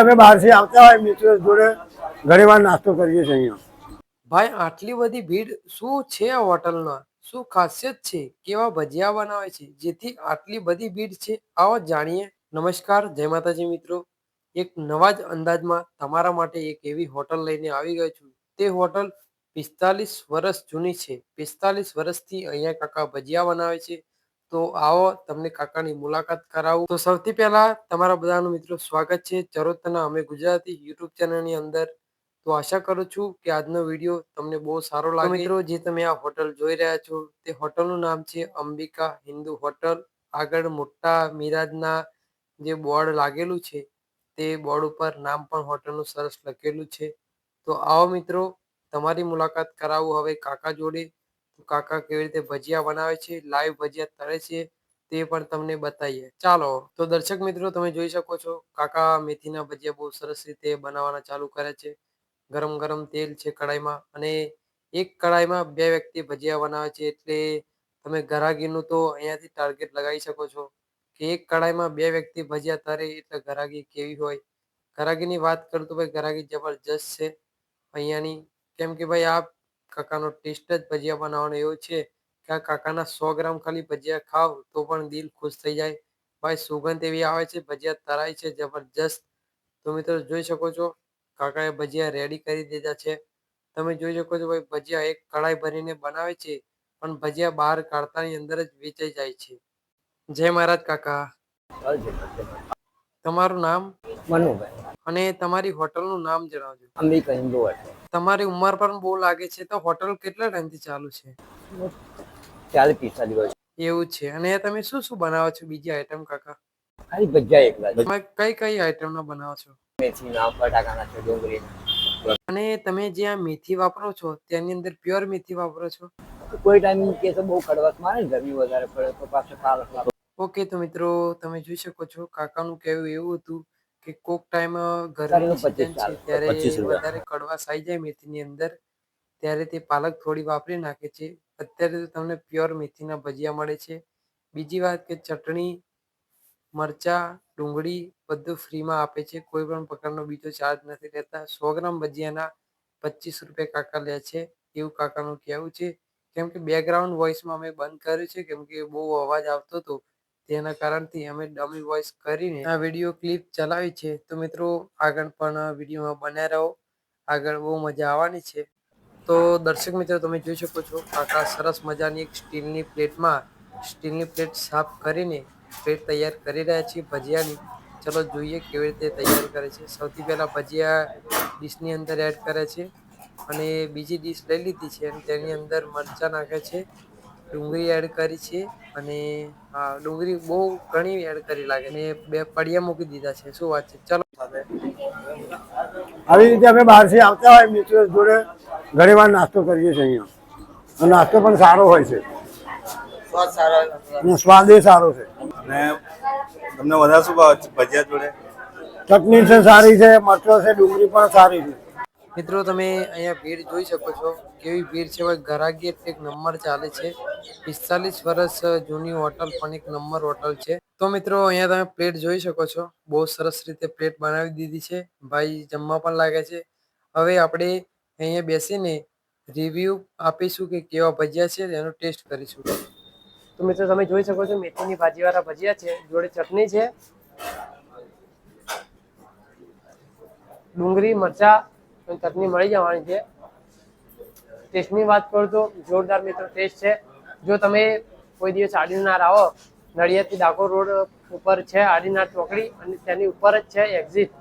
અમે બહારથી આવતા હોય, મિત્રો જોડે ઘણી વાર નાસ્તો કરીએ છીએ અહીંયા. ભાઈ, આટલી બધી ભીડ શું છે હોટલમાં? શું ખાસિયત છે? કેવા ભજીયા બનાવે છે? જેથી આટલી બધી ભીડ છે? આવો જાણીએ. નમસ્કાર, જય માતાજી મિત્રો. એક નવા જ અંદાજમાં તમારા માટે એક એવી હોટલ લઈને આવી ગયો છું. તે હોટલ પિસ્તાલીસ વર્ષ જૂની છે. પિસ્તાલીસ વર્ષથી અહીંયા કાકા ભજીયા બનાવે છે. તો આવો તમને કાકાની મુલાકાત કરાવું. તો સૌથી પહેલા તમારા બધાનું મિત્રો સ્વાગત છે. ચરોતરના અમે ગુજરાતી યુટ્યુબ ચેનલની અંદર. તો આશા કરું છું કે આજનો વીડિયો તમને બહુ સારો લાગે. મિત્રો જે તમે આ હોટલ જોઈ રહ્યા છો તે હોટલનું નામ છે અંબિકા હિન્દુ હોટલ. આગળ મોટા મિરાજના જે બોર્ડ લાગેલું છે તે બોર્ડ ઉપર નામ પણ હોટલનું સરસ લખેલું છે. તો આવો મિત્રો તમારી મુલાકાત કરાવું હવે કાકા જોડે. કાકા કેવી રીતે ભજીયા બનાવે છે લાઈવ ભજીયા તળે છે, તે પણ તમને બતાવીએ. ચાલો, તો દર્શક મિત્રો તમે જોઈ શકો છો, કાકા મેથીના ભજીયા બહુ સરસ રીતે બનાવવાના ચાલુ કરે છે. ગરમ ગરમ તેલ છે કડાઈમાં અને એક કડાઈમાં બે વ્યક્તિ ભજીયા બનાવે છે, એટલે તમે ઘરાગીનું તો અહીંયાથી ટાર્ગેટ લગાવી શકો છો કે એક કડાઈમાં બે વ્યક્તિ ભજીયા તરે એટલે ઘરાગી કેવી હોય. ઘરાગીની વાત કરું તો ભાઈ ઘરાગી જબરજસ્ત છે અહીંયાની. કેમ કે ભાઈ આ કાકાનો ટેસ્ટ જ ભજીયા બનાવવાનો એવો છે કે આ કાકાના સો ગ્રામ ખાલી ભજીયા ખાવ તો પણ દિલ ખુશ થઈ જાય. ભાઈ સુગંધ એવી આવે છે ભજીયા તરાય છે જબરજસ્ત. તો મિત્રો જોઈ શકો છો કાકાએ ભજીયા રેડી કરી દીધા છે. તમે જોઈ શકો છો ભાઈ ભજીયા એક કડાઈ ભરીને બનાવે છે પણ ભજીયા બહાર કાઢતાની અંદર જ વેચાઈ જાય છે. જય મહારાજ કાકા. તમારું નામ? મનુભાઈ. અને તમારી હોટલનું નામ જણાવજો. અંબિકા હિન્દુ હોટલ. તમારી ઉંમર પણ બહુ લાગે છે તો હોટલ કેટલા ટાઈમથી ચાલુ છે? ચાલીસ પિસ્તાલીસ વર્ષ એવું છે અને તમે શું શું બનાવો છો બીજી આઈટમ કાકા? ખાલી ભજીયા એકલા તમે કઈ કઈ આઈટમના બનાવો છો? મેથીના બટાકાના છે ડુંગળી અને તમે જે આ મેથી વાપરો છો તેની અંદર પ્યોર મેથી વાપરો છો? કોઈ ટાઈમ કે તો બહુ કડવાશ મારે ગરમી વધારે પડે તો પાછો કાલ ઓકે તો મિત્રો તમે જોઈ શકો છો કાકાનું કહેવું એવું હતું કે કોક ટાઈમ છે ત્યારે વધારે કડવાશ આવી જાય મેથીની અંદર ત્યારે તે પાલક થોડી વાપરી નાખે છે. અત્યારે તો તમને પ્યોર મેથીના ભજીયા મળે છે. બીજી વાત કે ચટણી મરચા ડુંગળી બધું ફ્રીમાં આપે છે. કોઈ પણ પ્રકારનો બીજો ચાર્જ નથી લેતા સો ગ્રામ ભજીયાના પચીસ રૂપિયા કાકા લે છે. એવું કાકાનું કહેવું છે. કેમ કે બેકગ્રાઉન્ડ વોઇસમાં અમે બંધ કર્યું છે. કેમ કે બહુ અવાજ આવતો હતો. તેના કારણથી અમે ડમી વોઇસ કરીને આ વીડિયો ક્લિપ ચલાવી છે. તો મિત્રો, આગળ પણ વિડીયોમાં બન્યા રહો. આગળ બહુ મજા આવવાની છે. તો દર્શક મિત્રો, તમે જોઈ શકો છો, કાકા સરસ મજાની એક સ્ટીલની પ્લેટમાં સ્ટીલની પ્લેટ સાફ કરીને પ્લેટ તૈયાર કરી રહ્યા છીએ ભજીયાની. ચલો જોઈએ કેવી રીતે તૈયાર કરે છે. સૌથી પહેલાં ભજીયા ડીશની અંદર એડ કરે છે અને બીજી ડીશ લઈ લીધી છે અને તેની અંદર મરચાં નાખે છે. ડુંગળી એડ કરી છે અને હા ડુંગળી બહુ ઘણી એડ કરી લાગે ને બે પડિયા મૂકી દીધા છે. શું વાત છે? ચલો. આવી રીતે અમે બહારથી આવતા હોય મિત્રો જોડે ઘણી વાર નાસ્તો કરીએ છીએ અહીંયા. નાસ્તો પણ સારો હોય છે. અને સ્વાદ એ સારો છે. અને તમને વધારે શું ભાવે છે ભજીયા જોડે? ચટણી છે સારી છે મરચો છે ડુંગળી પણ સારી છે. મિત્રો, તમે અહીંયા ભીડ જોઈ શકો છો. કેવી ભીડ છે? ભાઈ ઘરાગી એક નંબર ચાલે છે. પિસ્તાલીસ વર્ષ જૂની હોટલ, પણ એક નંબર હોટલ છે. તો મિત્રો, અહીંયા તમે પ્લેટ જોઈ શકો છો. બહુ સરસ રીતે પ્લેટ બનાવી દીધી છે. ભાઈ, જમવા પણ લાગે છે. હવે આપણે અહીંયા બેસીને રિવ્યુ આપીશું કે કેવા ભજીયા છે એનો ટેસ્ટ કરીશું. તો મિત્રો, તમે જોઈ શકો છો, મેથીની ભાજીવાળા ભજીયા છે. જોડે ચટણી છે. ડુંગળી, મરચા ચટણી મળી જવાની છે. ટેસ્ટની વાત કરું તો જોરદાર મિત્રો ટેસ્ટ છે. જો તમે કોઈ દિવસ આડીનાર આવો, નડિયાદથી ડાકોર રોડ ઉપર છે આડીનાર ચોકડી અને તેની ઉપર જ છે એક્ઝિટ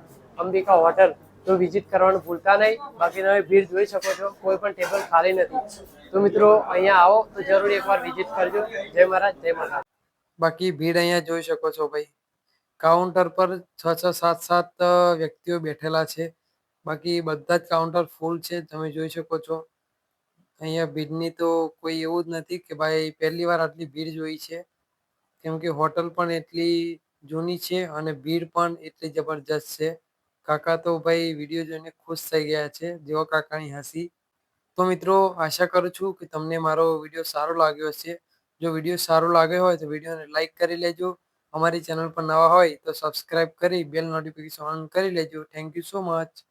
અંબિકા હોટલ. તો વિઝિટ કરવાનું ભૂલતા નહીં. બાકી તમે ભીડ જોઈ શકો છો, કોઈ પણ ટેબલ ખાલી નથી. તો મિત્રો અહીંયા આવો, તો જરૂર એકવાર વિઝિટ કરજો. જય મહારાજ જય મહારાજ. બાકી ભીડ અહીંયા જોઈ શકો છો ભાઈ. કાઉન્ટર પર છ છ, સાત સાત વ્યક્તિઓ બેઠેલા છે. બાકી બધા જ કાઉન્ટર ફૂલ છે, તમે જોઈ શકો છો. અહીંયા ભીડની તો કોઈ એવું જ નથી કે ભાઈ પહેલી વાર આટલી ભીડ જોઈ છે. કેમ કે હોટલ પણ એટલી જૂની છે અને ભીડ પણ એટલી જબરજસ્ત છે. કાકા તો ભાઈ વીડિયો જોઈને ખુશ થઈ ગયા છે જેવો કાકાની હસી. તો મિત્રો, આશા કરું છું કે તમને મારો વીડિયો સારો લાગ્યો હશે. જો વીડિયો સારો લાગ્યો હોય તો વિડીયોને લાઈક કરી લેજો. અમારી ચેનલ પર નવા હોય તો સબસ્ક્રાઇબ કરી બેલ નોટિફિકેશન ઓન કરી લેજો. Thank you so much